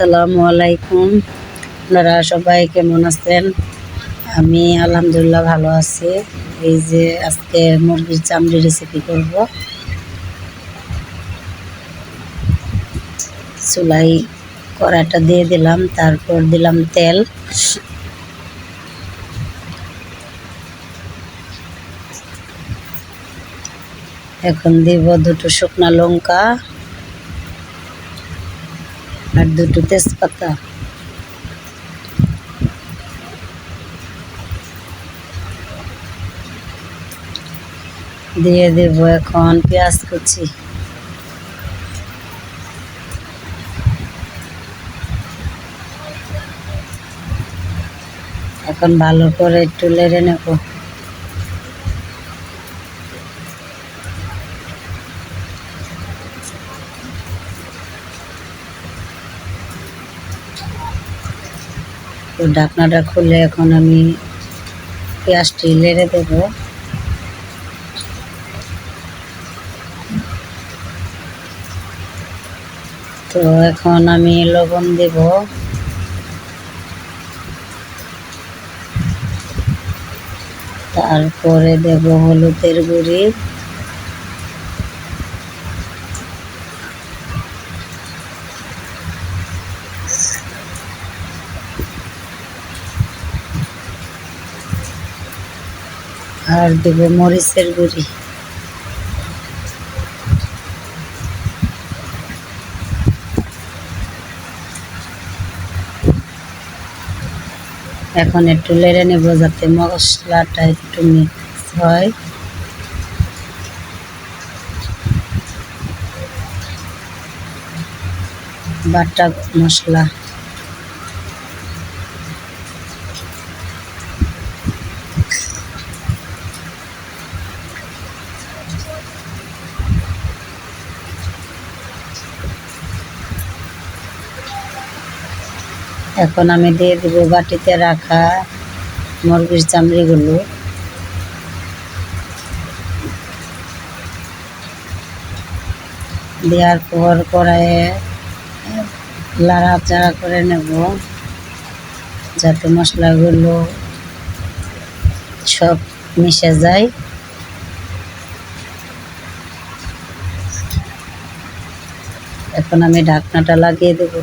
আসসালামু আলাইকুম। আপনারা সবাই কেমন আছেন? আমি আলহামদুলিল্লাহ ভালো আছি। এই যে আজকে মুরগির চামড়ি রেসিপি করব। চুলাই কড়াটা দিয়ে দিলাম, তারপর দিলাম তেল। এখন দিব দুটো শুকনা লঙ্কা। আর দুটো তেজপাতা। দিয়ে দেব এখন পেঁয়াজ কুচি। এখন ভালো করে একটু লেড়ে নেব। তো ঢাকনাটা খুলে এখন আমি পেঁয়াজটি লেড়ে দেব। তো এখন আমি লবণ দেব। তারপরে দেব হলুদের গুঁড়ি। আর দেব মরিচের গুঁড়ি। এখন একটু লেড়ে নেব যাতে মশলাটা একটু মিক্স হয়। বাটা মশলা। এখন আমি দিয়ে দেব বাটিতে রাখা মুরগির চামড়িগুলো। দেওয়ার পর কড়াইয়ে লাড়াচাড়া করে নেব, যাতে মশলাগুলো সব মিশে যায়। এখন আমি ঢাকনাটা লাগিয়ে দেবো।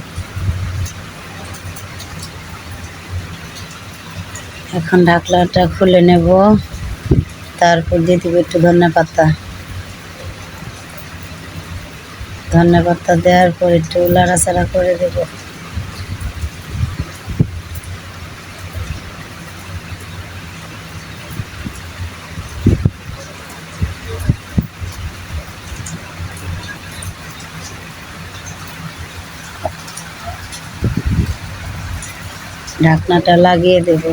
এখন ঢাকনাটা খুলে নেব। তারপর দিয়ে দেবো একটু ধনে পাতা। ধনে পাতা দেওয়ার পর একটু লাড়াচাড়া করে দেব। ঢাকনাটা লাগিয়ে দেবো।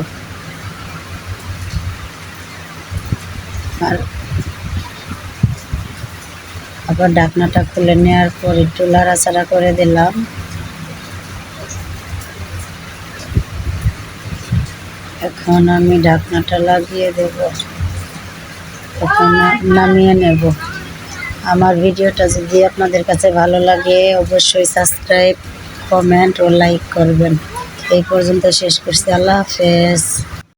আর আবার ঢাকনাটা খুলে নেওয়ার পর একটু লাড়াচাড়া করে দিলাম। এখন আমি ঢাকনাটা লাগিয়ে দেব। নামিয়ে নেব। আমার ভিডিওটা যদি আপনাদের কাছে ভালো লাগে, অবশ্যই সাবস্ক্রাইব, কমেন্ট ও লাইক করবেন। এই পর্যন্ত শেষ করছি। আল্লাহ হাফেজ।